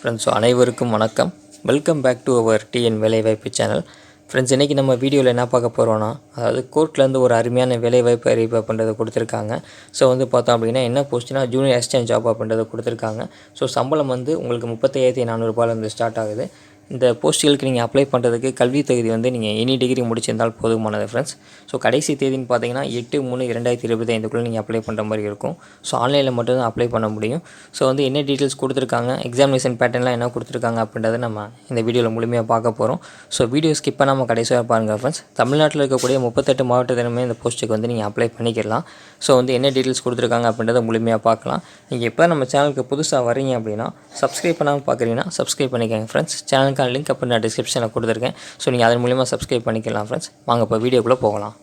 Friends அனைவருக்கும் வணக்கம். Welcome back to our TN வேலைவாய்ப்பு சேனல் ஃப்ரெண்ட்ஸ் இன்றைக்கி நம்ம வீடியோவில் என்ன பார்க்க போகிறோன்னா அதாவது கோர்ட்லேருந்து ஒரு அருமையான வேலைவாய்ப்பு அறிவிப்பு அப்படின்றத கொடுத்துருக்காங்க. ஸோ வந்து பார்த்தோம் அப்படின்னா என்ன போஸ்ட்னா ஜூனியர் அசிஸ்டன்ட் ஜாப் அப்படின்றத கொடுத்துருக்காங்க. ஸோ சம்பளம் வந்து உங்களுக்கு முப்பத்தையாயிரத்தி நானூறுபாலேருந்து ஸ்டார்ட் ஆகுது. இந்த போஸ்ட்டுகளுக்கு நீங்கள் அப்ளை பண்ணுறதுக்கு கல்வி தகுதி வந்து நீங்கள் எனி டிகிரி முடிச்சிருந்தால் போதுமானது ஃப்ரெண்ட்ஸ் ஸோ கடைசி தேதின்னு பார்த்தீங்கன்னா எட்டு மூணு இரண்டாயிரத்தி இருபத்தி ஐந்துக்குள்ளே நீங்கள் அப்ளை பண்ணுற மாதிரி இருக்கும். ஸோ ஆன்லைனில் மட்டும்தான் அப்ளை பண்ண முடியும். ஸோ வந்து என்ன டீட்டெயில்ஸ் கொடுத்துருக்காங்க எக்ஸாமினேஷன் பேட்டர்ன்லாம் என்ன கொடுத்துருக்காங்க அப்படின்றத நம்ம இந்த வீடியோவில் முழுமையாக பார்க்க போகிறோம் ஸோ வீடியோ ஸ்கிப் பண்ணாமல் கடைசியாக பாருங்கள் ஃப்ரெண்ட்ஸ் தமிழ்நாட்டில் இருக்கக்கூடிய முப்பத்தெட்டு மாவட்டத்திலுமே இந்த போஸ்ட்டுக்கு வந்து நீங்கள் அப்ளை பண்ணிக்கலாம் ஸோ வந்து என்ன டீட்டெயில்ஸ் கொடுத்துருக்காங்க அப்படின்றத முழுமையாக பார்க்கலாம். நீங்கள் எப்போ நம்ம சேனலுக்கு புதுசாக வரீங்க அப்படின்னா சப்ஸ்கிரைப் பண்ணாமல் பார்க்குறீங்கன்னா சப்ஸ்கிரைப் பண்ணிக்கோங்க ஃப்ரெண்ட்ஸ் சேனல் சேனலுக்கான லிங்க் அப்போ நான் டிஸ்கிரிப்ஷனில் கொடுத்துருக்கேன். ஸோ நீங்கள் அதன் மூலியமாக சப்ஸ்கிரைப் பண்ணிக்கலாம் ஃப்ரெண்ட்ஸ் வாங்க இப்போ வீடியோக்குள்ளே போகலாம்.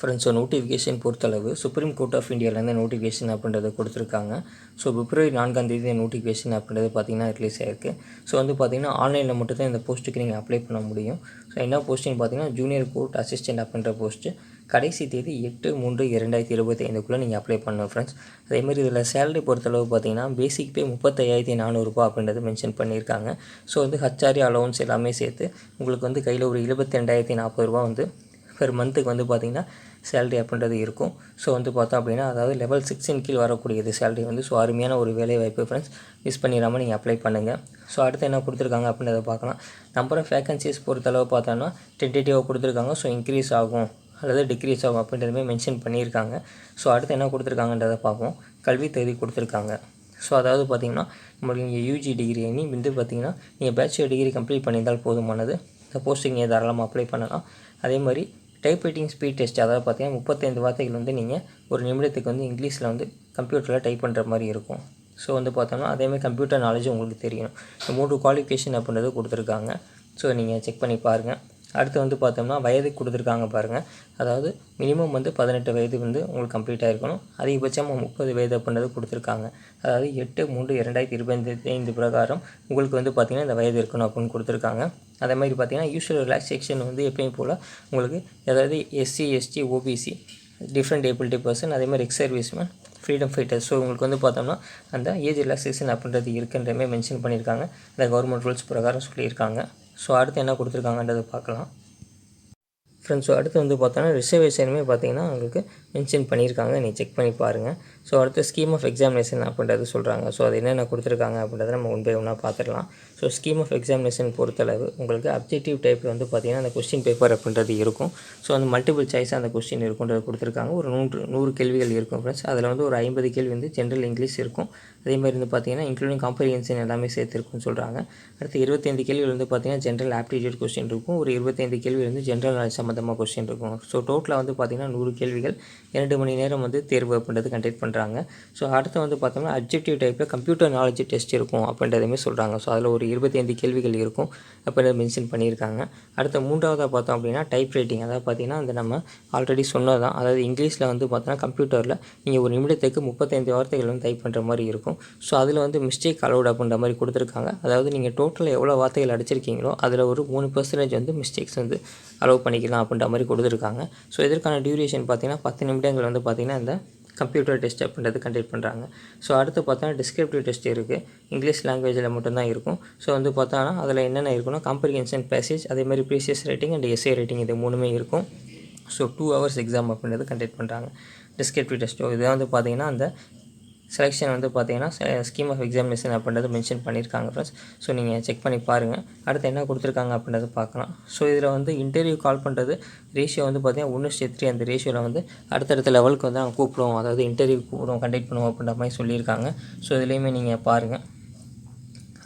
ஃப்ரெண்ட்ஸ் நோட்டிஃபிகேஷன் பொறுத்தளவு சுப்ரீம் கோர்ட் ஆஃப் இந்தியாவிலேருந்து நோட்டிஃபிகேஷன் அப்படின்றத கொடுத்துருக்காங்க. ஸோ பிப்ரவரி நான்காம் தேதி நோட்டிஃபிகேஷன் அப்படின்றது பார்த்தீங்கன்னா ரிலீஸ் ஆயிருக்கு. ஸோ வந்து பார்த்தீங்கன்னா ஆன்லைனில் மட்டும் தான் இந்த போஸ்ட்டுக்கு நீங்கள் அப்ளை பண்ண முடியும். ஸோ என்ன போஸ்ட்டுன்னு பார்த்தீங்கன்னா ஜூனியர் கோர்ட் அசிஸ்டன்ட் அப்படின்ற போஸ்ட்டு கடைசி தேதி எட்டு மூன்று இரண்டாயிரத்தி இருபத்தி ஐந்துக்குள்ளே நீங்கள் அப்ளை பண்ணணும் ஃப்ரெண்ட்ஸ் அதேமாதிரி இதில் சேலரி பொறுத்தளவு பார்த்தீங்கன்னா பேசிக் பே முப்பத்தையாயிரத்தி நானூறுரூபா அப்படின்றது மென்ஷன் பண்ணியிருக்காங்க. ஸோ வந்து ஹச்ஆர்ஏ அலௌன்ஸ் எல்லாமே சேர்த்து உங்களுக்கு வந்து கையில் ஒரு இருபத்தி ரெண்டாயிரத்தி நாற்பது ரூபா வந்து பெர் மந்த்துக்கு வந்து பார்த்திங்கன்னா சேலரி அப்படின்றது இருக்கும். ஸோ வந்து பார்த்தோம் அப்படின்னா அதாவது லெவல் சிக்ஸின் கீழ் வரக்கூடியது சேலரி வந்து. ஸோ அருமையான ஒரு வேலை வாய்ப்பு ஃப்ரெண்ட்ஸ் மிஸ் பண்ணிடாமல் நீங்கள் அப்ளை பண்ணுங்கள் ஸோ அடுத்து என்ன கொடுத்துருக்காங்க அப்படின்றத பார்க்கலாம். நம்பர் ஆஃப் வேகன்சிஸ் பொறுத்தளவு பார்த்தோன்னா டென்டேட்டிவாக கொடுத்துருக்காங்க. ஸோ இன்க்ரீஸ் ஆகும். அல்லது டிக்ரீஸ் ஆகும் அப்படின்றதுமே மென்ஷன் பண்ணியிருக்காங்க. ஸோ அடுத்து என்ன கொடுத்துருக்காங்கன்றதை பார்ப்போம். கல்வி தகுதி கொடுத்துருக்காங்க. ஸோ அதாவது பார்த்திங்கன்னா நம்மளுக்கு இங்கே யூஜி டிகிரி நீ வந்து பார்த்திங்கன்னா நீங்கள் பேச்சுலர் டிகிரி கம்ப்ளீட் பண்ணியிருந்தால் போதுமானது. இந்த போஸ்ட்டுக்கு நீங்கள் தாராளமாக அப்ளை பண்ணலாம். அதே மாதிரி டைப் ரைட்டிங் ஸ்பீட் டெஸ்ட் அதாவது பார்த்தீங்கன்னா முப்பத்தைந்து வார்த்தைகள் வந்து நீங்கள் ஒரு நிமிடத்துக்கு வந்து இங்கிலீஷில் வந்து கம்ப்யூட்டரில் டைப் பண்ணுற மாதிரி இருக்கும். ஸோ வந்து பார்த்தோம்னா அதேமாதிரி கம்ப்யூட்டர் நாலேஜும் உங்களுக்கு தெரியணும் இந்த மூன்று குவாலிஃபிகேஷன் அப்படின்றது கொடுத்துருக்காங்க. ஸோ நீங்கள் செக் பண்ணி பாருங்கள் அடுத்து வந்து பார்த்தோம்னா வயது கொடுத்துருக்காங்க பாருங்கள் அதாவது மினிமம் வந்து பதினெட்டு வயது வந்து உங்களுக்கு கம்ப்ளீட்டாக இருக்கணும் அதிகபட்சமாக முப்பது வயது அப்படின்றது கொடுத்துருக்காங்க. அதாவது எட்டு மூன்று இரண்டாயிரத்தி இருபத்தி ஐந்து பிரகாரம் உங்களுக்கு வந்து பார்த்திங்கன்னா இந்த வயது இருக்கணும் அப்படின்னு கொடுத்துருக்காங்க. அதே மாதிரி பார்த்திங்கன்னா யூஸ்வல் ரிலாக்ஸேஷன் வந்து எப்பயும் போல் உங்களுக்கு அதாவது SC ST OBC different ability person அதே மாதிரி ex serviceman freedom fighter so உங்களுக்கு வந்து பார்த்தோம்னா அந்த ஏஜ் ரிலாக்ஸேஷன் அப்படின்றது இருக்குன்றமே மென்ஷன் பண்ணியிருக்காங்க. இந்த கவர்மெண்ட் ரூல்ஸ் பிரகாரம் சொல்லியிருக்காங்க. ஸோ அடுத்து என்ன கொடுத்துருக்காங்கன்றதை பார்க்கலாம். ஃப்ரெண்ட்ஸ் ஸோ அடுத்து வந்து பார்த்தோன்னா ரிசர்வேஷனுமே பார்த்தீங்கன்னா உங்களுக்கு மென்ஷன் பண்ணியிருக்காங்க. நீங்கள் செக் பண்ணி பாருங்கள் ஸோ அடுத்து ஸ்கீம் ஆஃப் எக்ஸாமினேஷன் அப்படின்றது சொல்கிறாங்க ஸோ அது என்னென்ன கொடுத்துருக்காங்க அப்படின்றத நம்ம ஒன் பை ஒன்றா பார்த்துடலாம். ஸோ ஸ்கீம் ஆஃப் எக்ஸாமினேஷன் பொறுத்தளவு உங்களுக்கு அப்ஜெக்டிவ் டைப்பில் வந்து பார்த்திங்கன்னா அந்த கொஸ்டின் பேப்பர் அப்படின்றது இருக்கும். ஸோ அந்த மல்டிபிள் சாய்ஸ் அந்த கொஸ்டின் இருக்குன்றது கொடுத்துருக்காங்க. ஒரு நூறு நூறு கேள்விகள் இருக்கும் ஃப்ரெண்ட்ஸ் அதில் வந்து ஒரு ஐம்பது கேள்வி வந்து ஜென்ரல் இங்கிலீஷ் இருக்கும். அதே மாதிரி வந்து பார்த்திங்கன்னா இன்க்ளூடிங் காம்ப்ரிஹென்ஷன் எல்லாமே சேர்த்துருக்குன்னு சொல்கிறாங்க அடுத்து இருபத்தைந்து கேள்விகள் வந்து பார்த்திங்கன்னா ஜென்ரல் ஆப்டிடியூட் கொஸ்டின் இருக்கும். ஒரு இருபத்தைந்து கேள்வி வந்து ஜென்ரல் நாலேஜ் சம்மந்தமாக கொஸ்டின் இருக்கும். ஸோ டோட்டலாக வந்து பார்த்திங்கன்னா நூறு கேள்விகள் இரண்டு மணி நேரம் வந்து தேர்வு அப்படின்றது கண்டக்ட் பண்ணுறாங்க ஸோ அடுத்து வந்து பார்த்தோம்னா அப்ஜெக்டிவ் டைப்பில் கம்ப்யூட்டர் நாலேஜ் டெஸ்ட் இருக்கும் அப்படின்றதுமே சொல்கிறாங்க ஸோ அதில் ஒரு இருபத்தைந்து கேள்விகள் இருக்கும் அப்படின்றத மென்ஷன் பண்ணியிருக்காங்க. அடுத்த மூன்றாவதாக பார்த்தோம் அப்படின்னா டைப் ரைட்டிங் அதாவது பார்த்திங்கன்னா அந்த நம்ம ஆல்ரெடி சொன்னது தான் அதாவது இங்கிலீஷில் வந்து பார்த்தோன்னா கம்ப்யூட்டரில் நீங்கள் ஒரு நிமிடத்துக்கு முப்பத்தைந்து வார்த்தைகள் வந்து டைப் பண்ணுற மாதிரி இருக்கும். ஸோ அதில் வந்து மிஸ்டேக் அலௌட் அப்படின்ற மாதிரி கொடுத்துருக்காங்க. அதாவது நீங்கள் டோட்டலாக எவ்வளோ வார்த்தைகள் அடிச்சிருக்கீங்களோ அதில் ஒரு மூணு பர்சன்டேஜ் வந்து மிஸ்டேக்ஸ் வந்து அலோவ் பண்ணிக்கலாம் அப்படின்ற மாதிரி கொடுத்துருக்காங்க. ஸோ இதற்கான டியூரேஷன் பார்த்திங்கன்னா பத்து நிமிடங்கள் வந்து பார்த்திங்கன்னா இந்த கம்ப்யூட்டர் டெஸ்ட் அப்படின்றது கண்டக்ட் பண்ணுறாங்க. ஸோ அடுத்து பார்த்தோன்னா டிஸ்கிரிப்டிவ் டெஸ்ட் இருக்குது. இங்கிலீஷ் லாங்குவேஜில் மட்டும்தான் இருக்கும். ஸோ வந்து பார்த்தோன்னா அதில் என்னென்ன இருக்குன்னா காம்ப்ரிகென்ஷன் பேசேஜ் அதே மாதிரி precis writing and essay writing இது மூணுமே இருக்கும். ஸோ டூ ஹவர்ஸ் எக்ஸாம் அப்படின்றது கண்டக்ட் பண்ணுறாங்க. டிஸ்கிரிப்டிவ் டெஸ்ட்டோ இது வந்து பார்த்திங்கன்னா அந்த செலெக்ஷன் வந்து பார்த்தீங்கன்னா ஸ்கீம் ஆஃப் எக்ஸாமினேஷன் அப்படின்றது மென்ஷன் பண்ணியிருக்காங்க ஃப்ரெண்ட்ஸ் ஸோ நீங்கள் செக் பண்ணி பாருங்கள் அடுத்து என்ன கொடுத்துருக்காங்க அப்படின்றத பார்க்கலாம். ஸோ இதில் வந்து இன்டர்வியூ கால் பண்ணுறது ரேஷியோ வந்து பார்த்தீங்கன்னா ஒன்று த்ரீ அந்த ரேஷியோவில் வந்து அடுத்தடுத்த லெவலுக்கு வந்து நாங்கள் கூப்பிடுவோம். அதாவது இன்டர்வியூ கூப்பிடுவோம் கண்டக்ட் பண்ணுவோம் அப்படின்ற மாதிரி சொல்லியிருக்காங்க. ஸோ இதுலேயுமே நீங்கள் பாருங்கள்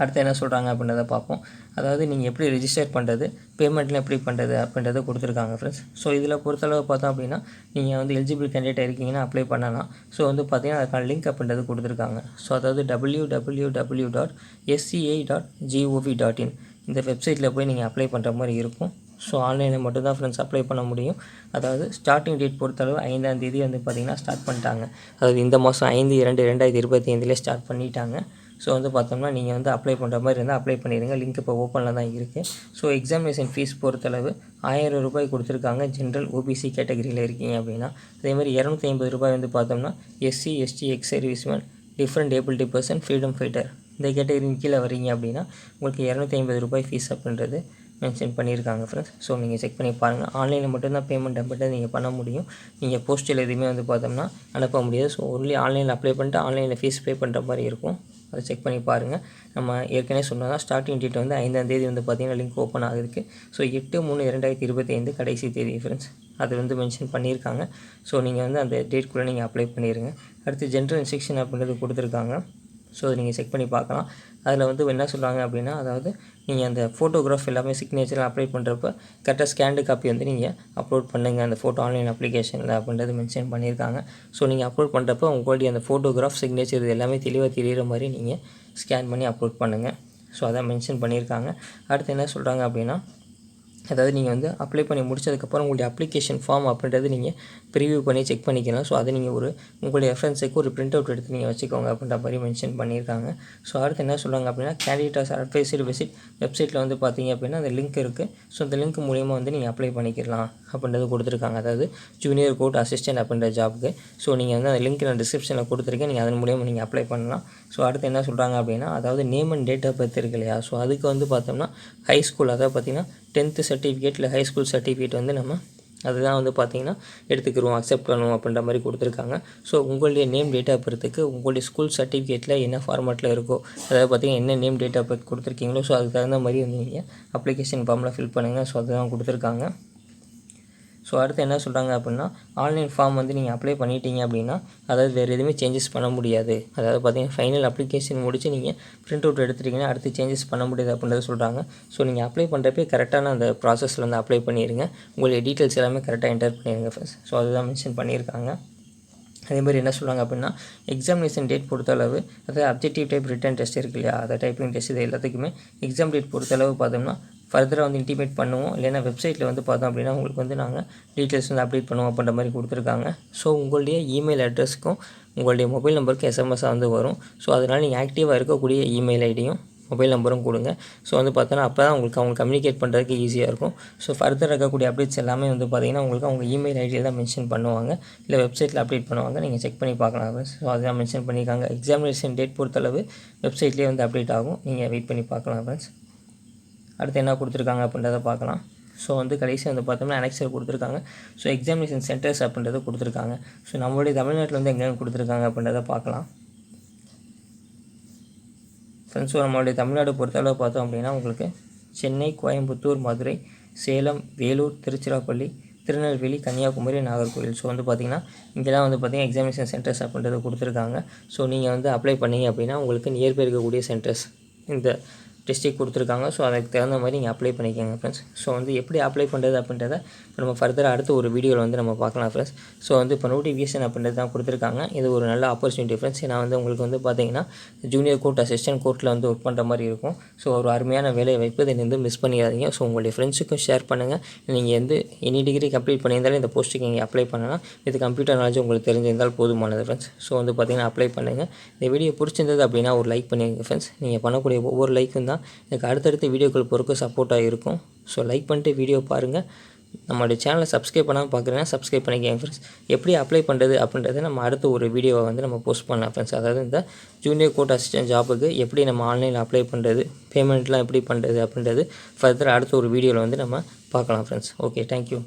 அடுத்து என்ன சொல்கிறாங்க அப்படின்றத பார்ப்போம். அதாவது நீங்கள் எப்படி ரிஜிஸ்டர் பண்ணுறது பேமெண்ட்லாம் எப்படி பண்ணுறது அப்படின்றத கொடுத்துருக்காங்க ஃப்ரெண்ட்ஸ் ஸோ இதில் பொறுத்தளவு பார்த்தோம் அப்படின்னா நீங்கள் வந்து எலிஜிபிள் கேண்டிடேட் இருக்கீங்கன்னா அப்ளை பண்ணலாம். ஸோ வந்து பார்த்தீங்கன்னா அதுக்கான லிங்க் அப்படின்றது கொடுத்துருக்காங்க. ஸோ அதாவது W W W dot SCI dot GOV dot in இந்த வெப்சைட்டில் போய் நீங்கள் அப்ளை பண்ணுற மாதிரி இருக்கும். ஸோ ஆன்லைனில் மட்டும் தான் ஃப்ரெண்ட்ஸ் அப்ளை பண்ண முடியும். அதாவது ஸ்டார்டிங் டேட் பொறுத்தளவு ஐந்தாம் தேதி வந்து பார்த்திங்கன்னா ஸ்டார்ட் பண்ணிட்டாங்க. அதாவது இந்த மாதம் ஐந்து இரண்டு ரெண்டாயிரத்தி இருபத்தி ஐந்துலேயே ஸ்டார்ட் பண்ணிட்டாங்க. ஸோ வந்து பார்த்தோம்னா நீங்கள் வந்து அப்ளை பண்ணுற மாதிரி இருந்தால் அப்ளை பண்ணிடுங்க. லிங்க் இப்போ ஓப்பனில் தான் இருக்குது ஸோ எக்ஸாமினேஷன் ஃபீஸ் பொறுத்தளவு ஆயிரம் ரூபாய் கொடுத்துருக்காங்க ஜென்ரல் ஓபிசி கேட்டகரியில் இருக்கீங்க அப்படின்னா. அதே மாதிரி இரநூத்தி ஐம்பது ரூபாய் வந்து பார்த்தோம்னா SC ST ex serviceman different ability person freedom fighter இந்த கேட்டகரியின் கீழே வரீங்க அப்படின்னா உங்களுக்கு இரநூத்தி ஐம்பது ரூபாய் ஃபீஸ் அப்படின்றது மென்ஷன் பண்ணியிருக்காங்க ஃப்ரெண்ட்ஸ் ஸோ நீங்கள் செக் பண்ணி பாருங்கள் ஆன்லைனில் மட்டும்தான் பேமெண்ட் அப்படின்றது நீங்கள் பண்ண முடியும். நீங்கள் போஸ்ட்டில் எதுவுமே வந்து பார்த்தோம்னா அனுப்ப முடியாது. ஸோ ஒன்லி ஆன்லைனில் அப்ளை பண்ணிட்டு ஆன்லைனில் ஃபீஸ் பே பண்ணுற மாதிரி இருக்கும். அதை செக் பண்ணி பாருங்கள் நம்ம ஏற்கனவே சொன்னதான் ஸ்டார்டிங் டேட் வந்து ஐந்தாம் தேதி வந்து பார்த்திங்கன்னா லிங்க் ஓப்பன் ஆகுதுக்கு. ஸோ எட்டு மூணு இரண்டாயிரத்தி இருபத்தி ஐந்து கடைசி தேதி ஃப்ரெண்ட்ஸ் அது வந்து மென்ஷன் பண்ணியிருக்காங்க. ஸோ நீங்கள் வந்து அந்த டேட்குள்ளே நீங்கள் அப்ளை பண்ணிடுங்க அடுத்து ஜென்ரல் இன்ஸ்ட்ரக்ஷன் அப்படின்றது கொடுத்துருக்காங்க. ஸோ அதை நீங்கள் செக் பண்ணி பார்க்கலாம். அதில் வந்து என்ன சொல்கிறாங்க அப்படின்னா அதாவது நீங்கள் அந்த ஃபோட்டோகிராஃப் எல்லாமே சிக்னேச்சர் அப்டேட் பண்ணுறப்ப கரெக்டாக ஸ்கேண்டு காப்பி வந்து நீங்கள் அப்லோட் பண்ணுங்கள் அந்த ஃபோட்டோ ஆன்லைன் அப்ளிகேஷனில் அப்படின்றது மென்ஷன் பண்ணியிருக்காங்க. ஸோ நீங்கள் அப்லோட் பண்ணுறப்ப உங்களுடைய அந்த ஃபோட்டோகிராஃப் சிக்னேச்சர் இது எல்லாமே தெளிவாக தெரிகிற மாதிரி நீங்கள் ஸ்கேன் பண்ணி அப்லோட் பண்ணுங்கள் ஸோ அதான் மென்ஷன் பண்ணியிருக்காங்க. அடுத்து என்ன சொல்கிறாங்க அப்படின்னா அதாவது நீங்கள் வந்து அப்ளை பண்ணி முடிச்சதுக்கப்புறம் உங்களுடைய அப்ளிகேஷன் ஃபார்ம் அப்படின்றது நீங்கள் ப்ரிவியூ பண்ணி செக் பண்ணிக்கலாம் ஸோ அதை நீங்கள் ஒரு உங்களுடைய ரெஃபரன்ஸுக்கு ஒரு பிரிண்ட் அவுட் எடுத்து நீங்கள் வச்சுக்கோங்க அப்படின்ற மாதிரி மென்ஷன் பண்ணியிருக்காங்க. ஸோ அடுத்து என்ன சொல்கிறாங்க அப்படின்னா கேண்டிடேட்ஸ் அட்வைசரி விசிட் வெப்சைட்டில் வந்து பார்த்தீங்க அப்படின்னா அந்த லிங்க் இருக்குது ஸோ அந்த லிங்க் மூலியமாக வந்து நீங்கள் அப்ளை பண்ணிக்கலாம் அப்படின்றது கொடுத்துருக்காங்க. அதாவது ஜூனியர் கோர்ட் அசிஸ்டன்ட் அப்படின்ற ஜாப்க்கு ஸோ நீங்கள் வந்து அந்த லிங்க் நான் டிஸ்கிரிப்ஷனில் கொடுத்துருக்கேன். நீங்கள் அதன் மூலியமாக நீங்கள் அப்ளை பண்ணலாம். ஸோ அடுத்து என்ன சொல்கிறாங்க அப்படின்னா அதாவது name and date of birth இருக்கு இல்லையா? ஸோ அதுக்கு வந்து பார்த்தோம்னா ஹை ஸ்கூல் அதாவது பார்த்தீங்கன்னா டென்த்து சர்டிஃபிகேட் இல்லை ஹை ஸ்கூல் சர்டிஃபிகேட் வந்து நம்ம அதுதான் வந்து பார்த்தீங்கன்னா எடுத்துக்கிறோம் அக்செப்ட் பண்ணுவோம் அப்படின்ற மாதிரி கொடுத்துருக்காங்க. ஸோ உங்களுடைய நேம் டேட் ஆஃப் பர்த்துக்கு உங்களுடைய ஸ்கூல் சர்டிஃபிகேட்டில் என்ன ஃபார்மேட்டில் இருக்கோ அதாவது பார்த்தீங்கன்னா என்ன நேம் டேட் ஆஃப் பர்த் கொடுத்துருக்கீங்களோ ஸோ அதுக்கு தகுந்த மாதிரி வந்து நீங்கள் அப்ளிகேஷன் ஃபார்மில் ஃபில் பண்ணுங்கள் ஸோ அதுதான் கொடுத்துருக்காங்க. ஸோ அடுத்து என்ன சொல்கிறாங்க அப்படின்னா ஆன்லைன் ஃபார்ம் வந்து நீங்கள் அப்ளை பண்ணிட்டீங்க அப்படின்னா அதாவது வேறு எதுவுமே சேஞ்சஸ் பண்ண முடியாது. அதாவது பார்த்தீங்கன்னா ஃபைனல் அப்ளிகேஷன் முடிச்சு நீங்கள் பிரிண்ட் அவுட் எடுத்துட்டீங்கன்னா அடுத்து சேஞ்சஸ் பண்ண முடியாது அப்படின்றத சொல்கிறாங்க ஸோ நீங்கள் அப்ளை பண்ணுறப்பே கரெக்டான அந்த ப்ராசஸில் வந்து அப்ளை பண்ணிடுங்க உங்களுடைய டீட்டெயில்ஸ் எல்லாமே கரெக்டாக என்டர் பண்ணிடுங்க ஃபஸ்ட் ஸோ அதுதான் மென்ஷன் பண்ணியிருக்காங்க. அதே மாதிரி என்ன சொல்கிறாங்க அப்படின்னா எக்ஸாமினேஷன் டேட் பொறுத்தளவு அதாவது அப்ஜெக்டிவ் டைப் ரிட்டன் டெஸ்ட் இருக்கு இல்லையா? அதை டைப்பிங் டெஸ்ட் இது எல்லாத்துக்குமே எக்ஸாம் டேட் பொறுத்தளவு பார்த்தோம்னா ஃபர்தராக வந்து இன்டிமேட் பண்ணுவோம். இல்லைன்னா வெப்சைட்டில் வந்து பார்த்தோம் அப்படின்னா உங்களுக்கு வந்து நாங்கள் டீட்டெயில்ஸ் வந்து அப்டேட் பண்ணுவோம் அப்படின்ற மாதிரி கொடுத்துருக்காங்க. ஸோ உங்களுடைய இமெயில் அட்ரஸ்க்கும் உங்களுடைய மொபைல் நம்பருக்கும் எஸ்எம்எஸ்ஸாக வந்து வரும். ஸோ அதனால் நீங்கள் ஆக்டிவாக இருக்கக்கூடிய இமெயில் ஐடியும் மொபைல் நம்பரும் கொடுங்க. ஸோ வந்து பார்த்தோன்னா அப்போ தான் உங்களுக்கு அவங்க கம்யூனிகேட் பண்ணுறதுக்கு ஈஸியாக இருக்கும். ஸோ ஃபர்தர் இருக்கக்கூடிய அப்டேட்ஸ் எல்லாமே வந்து பார்த்தீங்கன்னா உங்களுக்கு அவங்க இமெயில் ஐடியில் தான் மென்ஷன் பண்ணுவாங்க. இல்லை வெப்சைட்டில் அப்டேட் பண்ணுவாங்க. நீங்கள் செக் பண்ணி பார்க்கலாம். ஸோ அதெல்லாம் மென்ஷன் பண்ணியிருக்காங்க. எக்ஸாமினேஷன் டேட் பொறுத்தளவு வெப்சைட்லேயே வந்து அப்டேட் ஆகும். நீங்கள் வெயிட் பண்ணி பார்க்கலாம் ஃப்ரெண்ட்ஸ் அடுத்து என்ன கொடுத்துருக்காங்க அப்படின்றத பார்க்கலாம். ஸோ வந்து கடைசி வந்து பார்த்தோம்னா அனெக்சர் கொடுத்துருக்காங்க. ஸோ எக்ஸாமினேஷன் சென்டர்ஸ் அப்படின்றத கொடுத்துருக்காங்க. ஸோ நம்மளுடைய தமிழ்நாட்டில் வந்து எங்கெங்கே கொடுத்துருக்காங்க அப்படின்றத பார்க்கலாம். ஃப்ரெண்ட்ஸ் ஸோ நம்மளுடைய தமிழ்நாடு பொறுத்தளவு பார்த்தோம் அப்படின்னா உங்களுக்கு சென்னை கோயம்புத்தூர் மதுரை சேலம் வேலூர் திருச்சிராப்பள்ளி திருநெல்வேலி கன்னியாகுமரி நாகர்கோவில். ஸோ வந்து பார்த்திங்கன்னா இங்கெல்லாம் வந்து பார்த்திங்கன்னா எக்ஸாமினேஷன் சென்டர்ஸ் அப்படின்றத கொடுத்துருக்காங்க. ஸோ நீங்கள் வந்து அப்ளை பண்ணீங்க அப்படின்னா உங்களுக்கு நியர்பை இருக்கக்கூடிய சென்டர்ஸ் இந்த டிஸ்ட்ரிக் கொடுத்துருக்காங்க. ஸோ அதுக்கு தகுந்த மாதிரி நீங்கள் அப்ளை பண்ணிக்கோங்க ஃப்ரெண்ட்ஸ் ஸோ வந்து எப்படி அப்ளை பண்ணுறது அப்படின்றத இப்போ நம்ம ஃபர்தராக அடுத்த ஒரு வீடியோவில் வந்து நம்ம பார்க்கலாம் ஃப்ரெண்ட்ஸ் ஸோ வந்து இப்போ நோட்டிஃபிகேஷன் அப்படின்றது தான் கொடுத்துருக்காங்க. இது ஒரு நல்ல ஆப்பர்ச்சுனிட்டி ஃப்ரெண்ட்ஸ் ஏன்னா வந்து உங்களுக்கு வந்து பார்த்தீங்கன்னா ஜூனியர் கோர்ட் அசிஸ்டன்ட் கோர்ட்டில் வந்து ஒர்க் பண்ணுற மாதிரி இருக்கும். ஸோ ஒரு அருமையான வேலை வாய்ப்பு இதை வந்து மிஸ் பண்ணிடாதீங்க. ஸோ உங்களுடைய ஃப்ரெண்ட்ஸுக்கும் ஷேர் பண்ணுங்கள் நீங்கள் எந்த எனி டிகிரி கம்ப்ளீட் பண்ணியிருந்தாலும் இந்த போஸ்ட்டுக்கு நீங்கள் அப்ளை பண்ணலாம். இது கம்ப்யூட்டர் நாலேஜ் உங்களுக்கு தெரிஞ்சிருந்தால் போதுமானது ஃப்ரெண்ட்ஸ் ஸோ வந்து பார்த்தீங்கன்னா அப்ளை பண்ணுங்கள் இந்த வீடியோ பிடிச்சிருந்தது அப்படின்னா ஒரு லைக் பண்ணிடுங்க ஃப்ரெண்ட்ஸ் நீங்கள் பண்ணக்கூடிய ஒவ்வொரு லைக்கும் தான். எனக்கு அடுத்தடுத்த வீடியோக்கள் பொறுக்க சப்போர்ட்டாக இருக்கும் ஸோ லைக் பண்ணிட்டு வீடியோ பாருங்கள் நம்மளுடைய சேனலை சப்ஸ்கிரைப் பண்ணாமல் பார்க்குறேன்னா சப்ஸ்கிரைப் பண்ணிக்கங்க ஃப்ரெண்ட்ஸ் எப்படி அப்ளை பண்ணுறது அப்படின்றத நம்ம அடுத்த ஒரு வீடியோவை வந்து நம்ம போஸ்ட் பண்ணலாம் ஃப்ரெண்ட்ஸ் அதாவது இந்த ஜூனியர் கோர்ட் அசிஸ்டன்ட் ஜாபுக்கு எப்படி நம்ம ஆன்லைனில் அப்ளை பண்ணுறது பேமெண்ட்லாம் எப்படி பண்ணுறது அப்படின்றது ஃபர்தர் அடுத்த ஒரு வீடியோவில் வந்து நம்ம பார்க்கலாம் ஃப்ரெண்ட்ஸ் ஓகே தேங்க்யூ